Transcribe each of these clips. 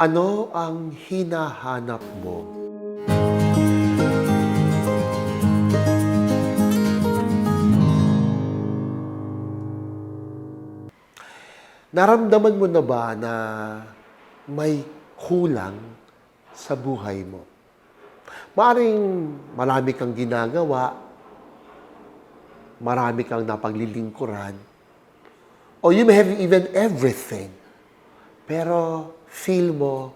Ano ang hinahanap mo? Naramdaman mo na ba na may kulang sa buhay mo? Maaring marami kang ginagawa, marami kang napaglilingkuran, or you may have even everything, pero feel mo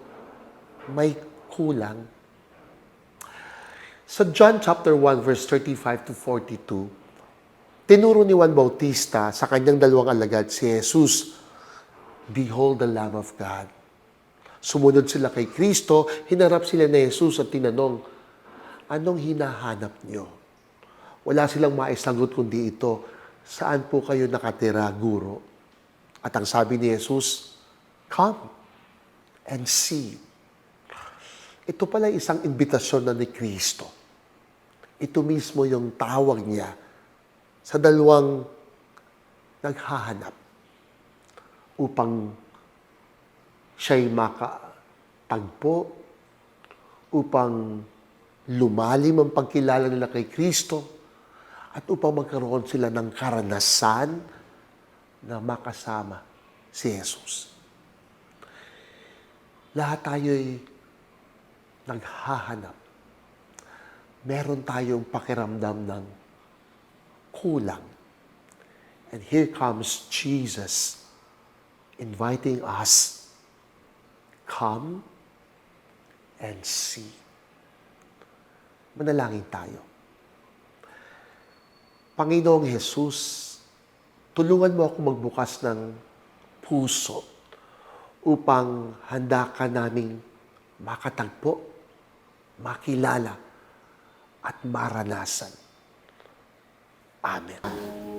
may kulang. Sa John chapter 1 verse 35 to 42, tinuro ni Juan Bautista sa kanyang dalawang alagad si Jesus, Behold the Lamb of God. Sumunod sila kay Kristo, hinarap sila ni Jesus at tinanong, Anong hinahanap niyo? Wala silang maisagot kundi ito, Saan po kayo nakatira, Guro? At ang sabi ni Jesus, Come and see. Ito pala isang imbitasyon na ni Kristo. Ito mismo yung tawag niya sa dalawang naghahanap upang siya'y makatagpo, upang lumalim ang pagkilala nila kay Kristo, at upang magkaroon sila ng karanasan na makasama si Jesus. Lahat tayo'y naghahanap. Meron tayong pakiramdam ng kulang. And here comes Jesus inviting us, come and see. Manalangin tayo. Panginoong Jesus, tulungan mo ako magbukas ng puso upang handa ka naming makatagpo, makilala, at maranasan. Amen.